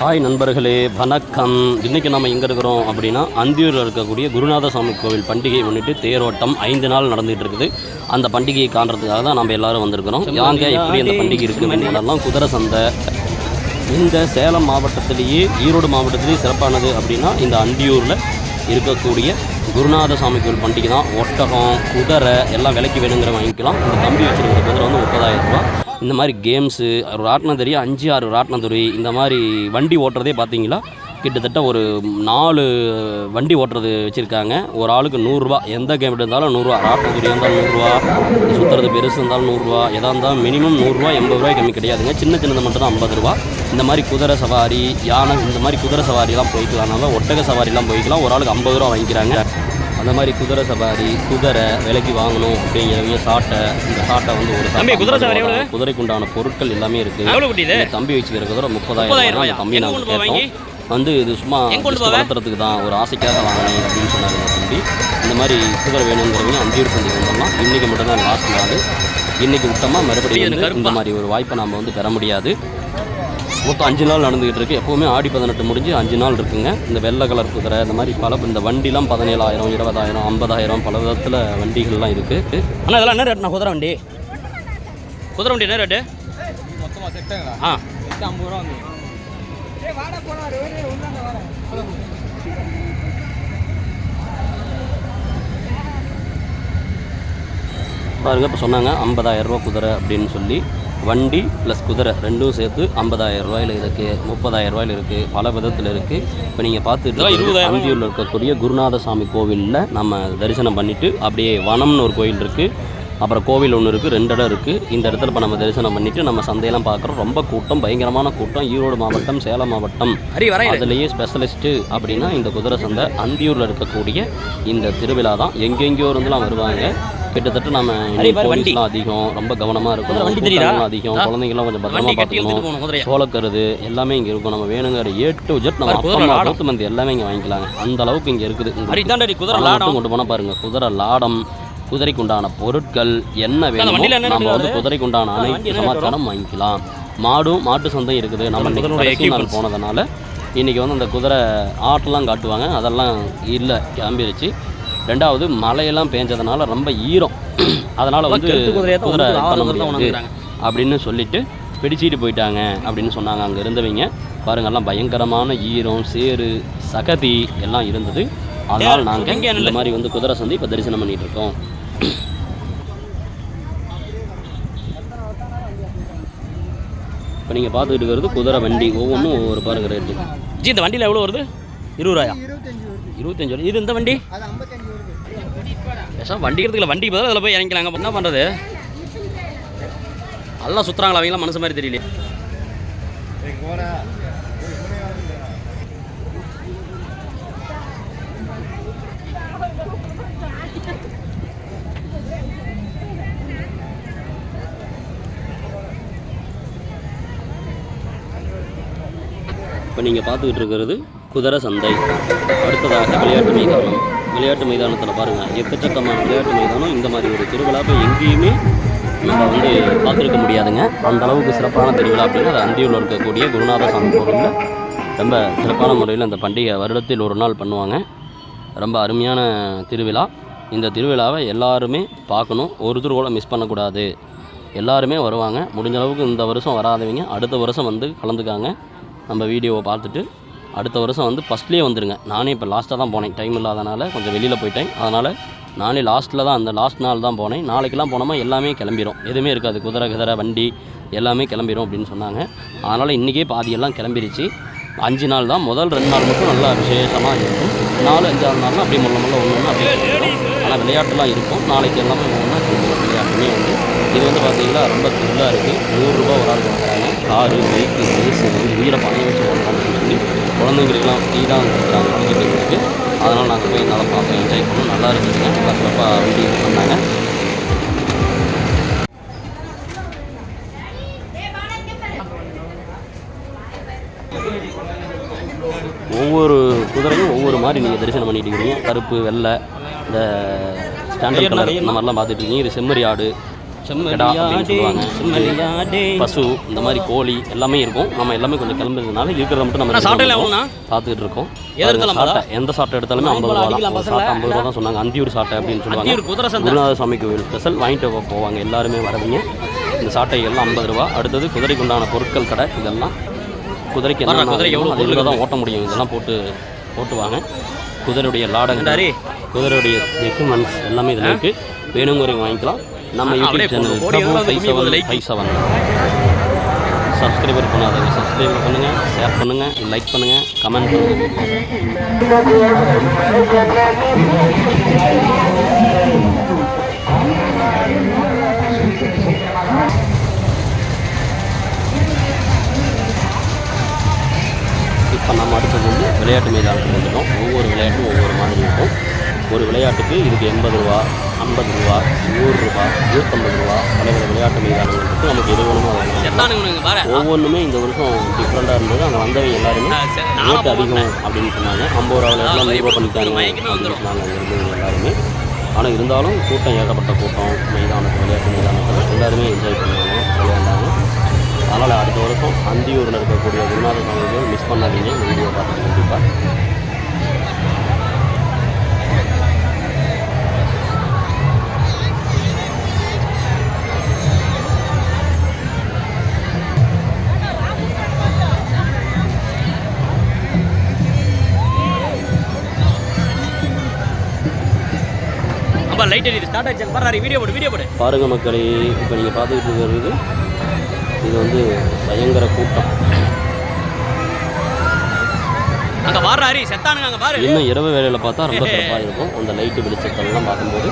Hi நண்பர்களே வணக்கம். இன்றைக்கி நம்ம எங்கே இருக்கிறோம் அப்படின்னா அந்தியூரில் இருக்கக்கூடிய குருநாத சாமி கோவில் பண்டிகையை முன்னிட்டு தேரோட்டம் ஐந்து நாள் நடந்துகிட்டு இருக்குது. அந்த பண்டிகையை காண்றதுக்காக தான் நம்ம எல்லாரும் வந்திருக்கிறோம். யாங்க எப்படி அந்த பண்டிகை இருக்குது என்பதெல்லாம் குதிரை சந்தை. இந்த சேலம் மாவட்டத்திலேயே ஈரோடு மாவட்டத்திலேயே சிறப்பானது அப்படின்னா இந்த அந்தியூரில் இருக்கக்கூடிய குருநாத சாமி கோவில் பண்டிகை தான். ஒட்டகம் குதிரை எல்லாம் விலைக்கு வேணுங்கிற வாங்கிக்கலாம். இந்த தம்பி வச்சிருக்கிற குதிரை வந்து முப்பதாயிரம் ரூபா இந்த மாதிரி கேம்ஸு ராட்டினதறி அஞ்சு ஆறு ராட்டினதுரி இந்த மாதிரி வண்டி ஓட்டுறதே பார்த்தீங்களா? கிட்டத்தட்ட ஒரு நாலு வண்டி ஓட்டுறது வச்சுருக்காங்க. ஒரு ஆளுக்கு நூறுரூவா. எந்த கேம் இருந்தாலும் நூறுரூவா. ராட்டினதுரி இருந்தாலும் நூறுரூவா. சுற்றுறது பெருசு இருந்தாலும் நூறுரூவா. எதாக இருந்தாலும் மினிமம் நூறுரூவா எண்பது ரூபாய் கம்மி கிடையாதுங்க. சின்ன சின்னது மட்டும் தான் ஐம்பது ரூபா இந்த மாதிரி குதிரை சவாரி யானை இந்த மாதிரி குதிரை சவாரிலாம் போய்க்கலாம் ஒட்டக சவாரிலாம் போய்க்கலாம் ஒரு ஆளுக்கு ஐம்பது ரூபா வாங்கிக்கிறாங்க. அந்த மாதிரி குதிரை சவாரி குதிரை விலைக்கு வாங்கணும் அப்படிங்கிறவங்க சாட்டை இந்த சாட்டை வந்து ஒரு தம்பி, குதிரை சவாரி? குதிரைக்கு உண்டான பொருட்கள் எல்லாமே இருக்கு எவ்வளோ குட்டி இது இந்த தம்பி வச்சுக்கிற குதிரை முப்பதாயிரம் ரூபாய் எங்க நாங்கள்? கேட்டோம் வந்து இது சும்மா? வளர்த்துறதுக்கு தான் ஒரு ஆசைக்காக வாங்கினேன் அப்படின்னு இந்த தம்பி இந்த மாதிரி குதிரை வேணுங்கிறவங்க அஞ்சூர் சந்தை வந்தோம்னா இன்றைக்கி மட்டும் தான் லாஸ்ட் நாள் இன்றைக்கி விட்டோமா மறுபடியும்? இந்த மாதிரி ஒரு வாய்ப்பை நம்ம வந்து பெற முடியாது மொத்தம் அஞ்சு நாள் நடந்துகிட்டு இருக்கு. எப்போவுமே ஆடி பதினெட்டு முடிஞ்சு அஞ்சு நாள் இருக்குங்க. இந்த வெள்ளை கலர் குதிரை இந்த மாதிரி பல இந்த வண்டிலாம் பதினேழாயிரம் இருபதாயிரம் ஐம்பதாயிரம் பல விதத்தில் வண்டிகள்லாம் இருக்குது அண்ணா இதெல்லாம் என்ன ரேட்ண்ணா குதிரை வண்டி? குதிரை வண்டி என்ன ரேட்டு? மொத்தமாக செட்டுங்களா ஆ. ஐம்பது ரூபா வந்து பாருங்க இப்போ சொன்னாங்க 50000 ரூபா குதிரை அப்படின்னு சொல்லி. வண்டி ப்ளஸ் குதிரை ரெண்டும் சேர்த்து 50000 ரூபாயில் இருக்குது முப்பதாயிரம் ரூபாயில் இருக்குது பல விதத்தில் இருக்குது இப்போ நீங்கள் பார்த்துட்டு இதெல்லாம் இருக்கிறது 20,000 அந்தியூரில் இருக்கக்கூடிய குருநாத சாமி கோவிலில் நம்ம தரிசனம் பண்ணிவிட்டு அப்படியே வனம்னு ஒரு கோயில் இருக்குது அப்புறம் கோவில் ஒன்று இருக்குது ரெண்டு இடம் இருக்குது இந்த இடத்துல இப்போ நம்ம தரிசனம் பண்ணிவிட்டு நம்ம சந்தையெல்லாம் பார்க்குறோம். ரொம்ப கூட்டம் பயங்கரமான கூட்டம். ஈரோடு மாவட்டம் சேலம் மாவட்டம். அதுலேயே ஸ்பெஷலிஸ்ட்டு அப்படின்னா இந்த குதிரை சந்தை அந்தியூரில் இருக்கக்கூடிய இந்த திருவிழா தான் எங்கெங்கேயோ இருந்துலாம் வருவாங்க. கிட்டத்தட்ட நம்ம வண்டி. அதிகம் ரொம்ப கவனமாக இருக்கும் வண்டி தெரியுதா? அதிகம் ஆ? குழந்தைங்களாம் கொஞ்சம் பத்திரமா பார்த்துக்கணும். சோளக்கருது எல்லாமே இங்கே இருக்கும். நம்ம வேணுங்கிற ஏ டு ஜெட் நம்ம குதிரை மந்தி எல்லாமே இங்கே வாங்கிக்கலாங்க. அந்த அளவுக்கு இங்கே இருக்குது. குதிரை கொண்டு போனால் பாருங்க. குதிரை லாடம் குதிரைக்கு உண்டான பொருட்கள் என்ன வேணுமோ நம்ம வந்து இருக்குது? குதிரைக்கு உண்டான வண்டி அனைத்து சமாச்சாரம் வாங்கிக்கலாம். மாடும் மாட்டு சந்தை இருக்குது. நம்ம இன்னைக்கு நாள். போனதுனால இன்றைக்கி வந்து அந்த குதிரை ஆட்டெல்லாம் காட்டுவாங்க. அதெல்லாம் இல்லை கிளம்பிருச்சு. ரெண்டாவது மழையெல்லாம் பேஞ்சதுனால ரொம்ப ஈரம். அதனால் வந்து குதிரை பண்ண முடியாது. அப்படின்னு சொல்லிட்டு பிடிச்சிட்டு போயிட்டாங்க அப்படின்னு சொன்னாங்க அங்கே இருந்தவங்க. பாருங்க எல்லாம் பயங்கரமான ஈரம் சேறு சகதி எல்லாம் இருந்தது. அதனால் நாங்கள் இங்க இந்த. மாதிரி வந்து குதிரை சந்தை இப்போ தரிசனம் பண்ணிட்டு இருக்கோம். இப்போ நீங்கள் பார்த்துக்கிட்டு இருக்கிறது குதிரை வண்டி. ஒவ்வொன்றும் ஒவ்வொரு பாருங்க ரேட்டு ஜி இந்த வண்டியில் எவ்வளோ வருது? இருபது ரூபாயா? இருபத்தஞ்சு வருது. இது இந்த வண்டி? பேசாமல் வண்டி வருது வண்டி எடுத்துக்கல. வண்டிக்கு பதிலாக அதில் போய் இறங்கிக்கலாங்க. என்ன பண்ணுறது நல்லா சுற்றுறாங்களா அவங்களாம் மனசு மாதிரி தெரியல இப்போ நீங்கள் பார்த்துக்கிட்டு இருக்கிறது குதிரை சந்தை. அடுத்ததாக விளையாட்டு மைதானம். விளையாட்டு மைதானத்தில் பாருங்கள் எக்கச்சக்கமான விளையாட்டு மைதானம். இந்த மாதிரி ஒரு திருவிழாவை எங்கேயுமே நம்ம வந்து பார்த்துருக்க முடியாதுங்க. அந்த அளவுக்கு சிறப்பான திருவிழா அப்படின்னா அது அந்தியூரில் இருக்கக்கூடிய குருநாத சாமி கோவிலில் ரொம்ப சிறப்பான முறையில் அந்த பண்டிகை வருடத்தில் ஒரு நாள் பண்ணுவாங்க. ரொம்ப அருமையான திருவிழா. இந்த திருவிழாவை எல்லாருமே பார்க்கணும். ஒருத்தர் கூட மிஸ் பண்ணக்கூடாது. எல்லாருமே வருவாங்க. முடிஞ்ச அளவுக்கு இந்த வருஷம் வராதவங்க அடுத்த வருஷம் வந்து கலந்துக்காங்க. நம்ம வீடியோவை பார்த்துட்டு அடுத்த வருஷம் வந்து ஃபஸ்ட்லேயே வந்துடுங்க நானே இப்போ லாஸ்ட்டாக தான் போனேன். டைம் இல்லாதனால கொஞ்சம் வெளியில் போயிட்டேன். அதனால் நானே லாஸ்ட்டில் தான் அந்த லாஸ்ட் நாள் தான் போனேன். நாளைக்கெல்லாம் போனோமா எல்லாமே கிளம்பிடும் எதுவுமே இருக்காது. குதிரை குதிரை வண்டி எல்லாமே கிளம்பிடும் அப்படின்னு சொன்னாங்க. அதனால் இன்றைக்கே பாதியெல்லாம் கிளம்பிருச்சு. அஞ்சு நாள் தான். முதல் ரெண்டு நாள் மட்டும் நல்லா விசேஷமாக இருக்கும். நாலு அஞ்சாறு நாள்லாம் அப்படியே முள்ள முள்ள ஒன்று ஒன்று அப்படியே ஆனால் விளையாட்டுலாம் இருக்கும். நாளைக்கு எல்லாமே ஒன்றா விளையாட்டுமே வந்து இது வந்து பார்த்தீங்கன்னா ரொம்ப த்ரில்லாக இருக்குது நூறுரூபா ஒரு ஆள் கொடுக்குறாங்க. காரு பைக்கு ரேஸு உயிரை பணம் வச்சு ஓடலாம்னு சொல்லி குழந்தைங்களுக்குலாம் ஃப்ரீ தான் கொடுக்குறாங்க டிக்கெட்டுங்களுக்கு அதனால் நாங்கள் போய் நல்லா பார்ப்போம் என்ஜாய் பண்ணோம் நல்லா இருந்துச்சுங்க வண்டி இது பண்ணாங்க ஒவ்வொரு குதிரையும் ஒவ்வொரு மாதிரி நீங்கள் தரிசனம் பண்ணிட்டு இருக்கிறீங்க கருப்பு வெள்ளை இந்த ஸ்டாண்டர்ட் கலர் இந்த மாதிரிலாம் பார்த்துட்டு இருக்கீங்க. இது செம்மறி ஆடு கிடா அப்படின்னு சொல்லுவாங்க. பசு இந்த மாதிரி கோழி எல்லாமே இருக்கும். நம்ம எல்லாமே கொஞ்சம் கிளம்புறதுனால இருக்கிறத மட்டும் நம்ம? பார்த்துட்டு இருக்கோம். சாட்டை எந்த சாட்டை எடுத்தாலுமே ஐம்பது ரூபா சாட்டை ஐம்பது ரூபா தான் சொன்னாங்க. அந்தியூர் சாட்டை அப்படின்னு சொல்லுவாங்க. குதிரை. குருநாத சுவாமி கோவில் ஸ்பெஷல். வாங்கிட்டு போவாங்க. எல்லாருமே வரவங்க இந்த சாட்டை எல்லாம் ஐம்பது ரூபா. அடுத்தது குதிரைக்கு உண்டான பொருட்கள் கடை. இதெல்லாம் குதிரைக்கு என்ன குதிரைக்கு எவ்வளவு அதில் தான் ஓட்ட முடியும். இதெல்லாம் போட்டு ஓட்டுவாங்க. குதிரையுடைய லாடங்கள்? குதிரையுடைய எக்யூப்மெண்ட்ஸ் எல்லாமே இதில் இருக்குது வேணுங்கிறவங்க வாங்கிக்கலாம். நம்ம YouTube channel Prabhu five seven? Five seven subscriber பண்ணாதவங்க சப்ஸ்கிரைபர் பண்ணுங்கள் ஷேர் பண்ணுங்கள் லைக் பண்ணுங்கள் கமெண்ட் பண்ணுங்கள் இப்போ நம்ம அடுத்தது வந்து விளையாட்டு மைதானத்துக்கு வந்துட்டோம். ஒவ்வொரு விளையாட்டும் ஒவ்வொரு மாதிரி இருக்கும். ஒரு விளையாட்டுக்கு இதுக்கு எண்பது ரூபா ஐம்பது ரூபா நூறு ரூபா நூற்றம்பது ரூபா பல பல விளையாட்டு மைதானங்கள் இருக்குது நமக்கு எது வேணுமோ பாரு. ஒவ்வொன்றுமே இந்த வருஷம் டிஃப்ரெண்ட்டாக இருந்தது. அங்கே வந்தவங்க எல்லாருமே ரேட் அதிகம் அப்படின்னு சொன்னாங்க. ஐம்பது ரூபா விளையாட்டுலாம் நூறு ரூபா பண்ணிட்டாங்க. அப்படின்னு சொன்னாங்க. அங்கே இருந்தவங்க எல்லாருமே. ஆனால் இருந்தாலும் கூட்டம் ஏகப்பட்ட கூட்டம் மைதானத்தில் விளையாட்டு மைதானத்தில் எல்லாருமே என்ஜாய் பண்ணாங்க விளையாண்டாங்க அதனால் அடுத்த வருஷம் அந்தியூரில் இருக்கக்கூடிய குருநாத சாமிகள் மிஸ் பண்ணாதீங்க. வீடியோ பார்த்துட்டு கண்டிப்பாக லைட் எரியுது. ஸ்டார்ட் ஆயிடுச்சு பாரு வீடியோ போடு வீடியோ போடு. பாருங்க மக்களே இப்போ நீங்கள் பார்த்துக்கிட்டு இருக்கிறது இது. வந்து பயங்கர கூட்டம். அங்க வாடுற ஹரி செத்தானுங்க அங்க பாரு. இன்னும் இரவு வேலையில் பார்த்தா ரொம்ப சிறப்பாக இருக்கும். அந்த லைட்டு வெளிச்சத்தெல்லாம் பார்க்கும்போது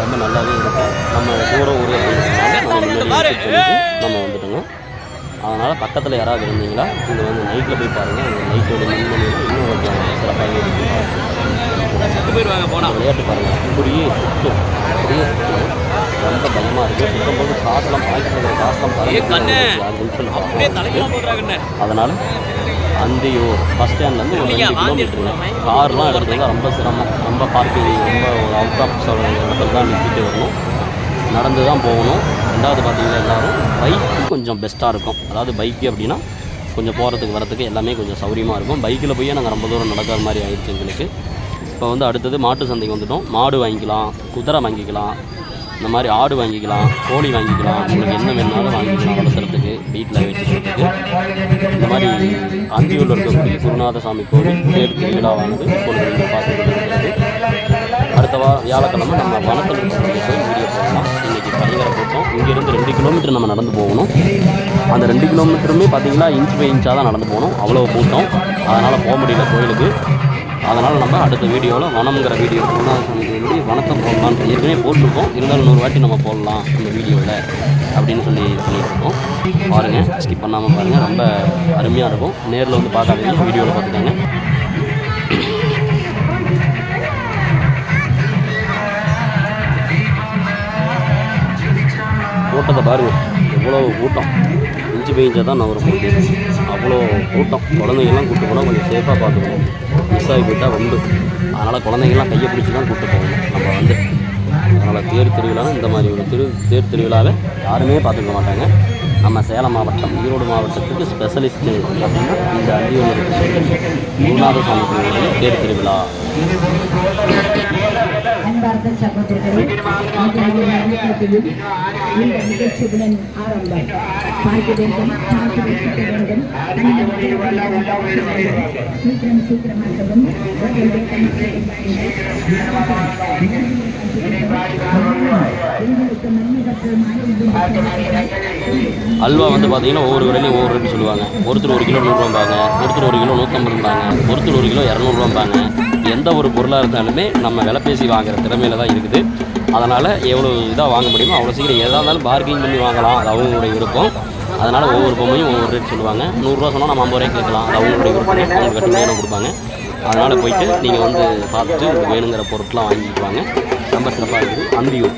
ரொம்ப நல்லாவே இருக்கும். நம்ம தூரம் ஊர் அப்படின்றதுனால நம்ம வந்துட்டோங்க. அதனால் பக்கத்தில் யாராவது இருந்தீங்களா? இது வந்து நைட்டில் போய் பாருங்கள் அந்த நைட்டோட மின்னல் இன்னும் கொஞ்சம் சிறப்பாகவே இருக்கும் செத்து போயிடுவாங்க போனா விளையாட்டு பாருங்கள் அப்படியே சுற்றும் அப்படியே சுற்றும் ரொம்ப பயமாக இருக்குது சுற்றும் போது காசுலாம் பாய்க்கிறது காசுலாம் ஏ கண்ணு. பறந்து அப்படியே தலைக்கெல்லாம் போடுறாங்கண்ணே அதனால் அந்தியூர் பஸ் ஸ்டாண்ட்லேருந்து ஒரு கிலோமீட்டருங்க எடுத்துருவோம். கார்லாம் எடுக்கிறது ரொம்ப சிரமம். ரொம்ப பார்க்கிங் ரொம்ப ஒரு அவுட் ஆஃப் இடத்துல தான் நிறுத்திட்டு வரணும். நடந்து தான் போகணும். ரெண்டாவது பார்த்தீங்கன்னா எல்லாரும் பைக்கு கொஞ்சம் பெஸ்ட்டாக இருக்கும். அதாவது பைக்கு அப்படின்னா கொஞ்சம் போகிறதுக்கு வரதுக்கு எல்லாமே கொஞ்சம் சௌரியமாக இருக்கும். பைக்கில் போய் நாங்கள் ரொம்ப தூரம் நடக்கிற மாதிரி ஆயிடுச்சு எங்களுக்கு. இப்போ வந்து அடுத்தது மாட்டு சந்தைக்கு வந்துட்டோம். மாடு வாங்கிக்கலாம் குதிரை வாங்கிக்கலாம். இந்த மாதிரி ஆடு வாங்கிக்கலாம் கோழி வாங்கிக்கலாம் உங்களுக்கு என்ன வேணாலும் வாங்கிக்கலாம் வளர்த்துறதுக்கு வீட்டில் வச்சுக்கிறதுக்கு. இந்த மாதிரி அந்தியூரில் இருக்கக்கூடிய குருநாத சாமி கோவில் தேர் திருவிழாவானது இப்பொழுது நீங்கள் பார்த்துக்கிட்டு அடுத்த வாரம் வியாழக்கிழமை நம்ம வனத்தில் இருக்கக்கூடிய போய் வீடியோ போகலாம் இன்றைக்கி பயங்கர கூட்டம். இங்கேருந்து ரெண்டு கிலோமீட்டர் நம்ம நடந்து போகணும். அந்த ரெண்டு கிலோமீட்டருமே பார்த்தீங்கன்னா இன்ச் பை இன்ச்சாக தான் நடந்து போகணும். அவ்வளோ கூட்டம். அதனால் போக முடியல கோயிலுக்கு. அதனால் நம்ம அடுத்த வீடியோவில் வனம்ங்கிற வீடியோ குருநாத கோயிலுடைய வனத்தை போடலாம் ஏற்கனவே போட்டிருக்கோம். இருந்தாலும் நூறு வாட்டி நம்ம போடலாம் இந்த வீடியோவில் அப்படின்னு சொல்லி சொல்லியிருக்கோம். பாருங்கள் ஸ்கிப் பண்ணாமல் பாருங்கள் ரொம்ப அருமையாக இருக்கும். நேரில் வந்து பார்க்காதீங்க. வீடியோவில் பார்த்துக்கோங்க. கூட்டத்தை பாருங்கள் எவ்வளோ கூட்டம். இஞ்சி பெய்ஞ்சா தான் நவர முடியும். அவ்வளோ கூட்டம். குழந்தைங்கள்லாம் கூட்டு கூட கொஞ்சம் சேஃபாக பார்த்துக்கணும். மிஸ் போயிட்டால் உண்டு. அதனால் குழந்தைங்கள்லாம் கையை பிடிச்சி தான் கூட்டு போகணும். நம்ம வந்து அதனால் தேர் திருவிழா இந்த மாதிரி ஒரு திரு தேர் திருவிழாவை யாருமே பார்த்துக்க மாட்டாங்க. நம்ம சேலம் மாவட்டம் ஈரோடு மாவட்டத்துக்கு ஸ்பெஷலிஸ்ட்டு அப்படின்னா இந்த அந்தியூர் குருநாத சுவாமி தேர் திருவிழா. அன்பார்ந்த சகோதரர்களே உங்களுடைய இந்த நிகழ்ச்சியுடன் ஆரம்பம் பார்க்க வேண்டும் பார்க்க வைக்க வேண்டும் சீக்கிரம் சீக்கிரமாகவும் அல்வா வந்து பார்த்தீங்கன்னா ஒவ்வொரு கடையிலையும் ஒவ்வொரு ரேட்டு சொல்லுவாங்க. ஒருத்தர் ஒரு கிலோ நூறுரூவாம்பாங்க ஒருத்தர் ஒரு கிலோ நூற்றம்பதும்பாங்க ஒருத்தர் ஒரு கிலோ இரநூறுவாம்பாங்க. எந்த ஒரு பொருளாக இருந்தாலுமே நம்ம விலை பேசி வாங்குற திறமையில தான் இருக்குது. அதனால் எவ்வளோ இதாக வாங்க முடியுமோ அவ்வளோ சீக்கிரம் எதாக இருந்தாலும் பார்கிங் பண்ணி வாங்கலாம். அது அவங்களுடைய விருப்பம். அதனால் ஒவ்வொரு பொம்மையும் ஒவ்வொரு ரேட் சொல்லுவாங்க. நூறுரூவா சொன்னால் நம்ம ஐம்பது ரூபாய்க்கு கேட்கலாம். அது அவங்களுடைய விருப்பம். அவங்களுக்கு நேரம் கொடுப்பாங்க. அதனால் போயிட்டு நீங்கள் வந்து பார்த்துட்டு உங்களுக்கு வேணுங்கிற பொருட்கள்லாம் வாங்கிக்குவாங்க ரொம்ப சிறப்பாக இருக்குது. அந்தியூர்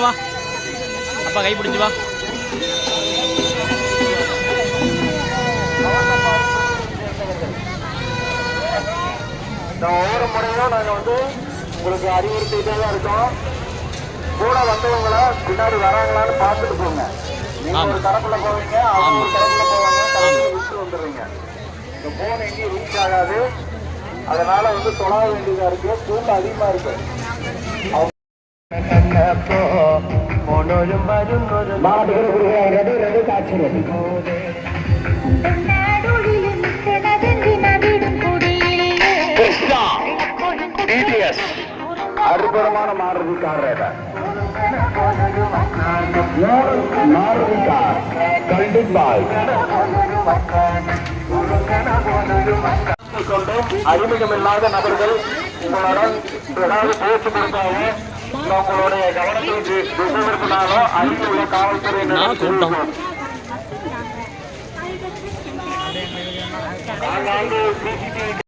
பத்திரமா வா அப்பா கை பிடிச்சு வா. ஒவ்வொரு முறையும் நாங்கள் வந்து உங்களுக்கு அறிவுறுத்திட்டே தான் இருக்கோம். கூட வந்தவங்கள பின்னாடி வராங்களான்னு பார்த்துட்டு போங்க. நீங்க. ஒரு தரப்புல போவீங்க அவங்க ஒரு தரப்புல போவாங்க கடைசியில விட்டு வந்துடுவீங்க இந்த போன் எங்கேயும் ரீச் ஆகாது. அதனால வந்து தொழ வேண்டியதா இருக்கு. கூட்டம் அதிகமா இருக்கு. அற்புதமான மாருதி கார் மாருதி கார் கண்டிப்பாய் கொண்டும் அறிமுகமில்லாத நபர்கள் உங்களுடன் ஏதாவது பேச்சு கொடுத்தாலும் உங்களுடைய கவனத்திற்கு திசை திருப்பினாலும் அருகில் உள்ள காவல்துறை நான் கூட்டம் ஆங்காங்கே சிசிடிவி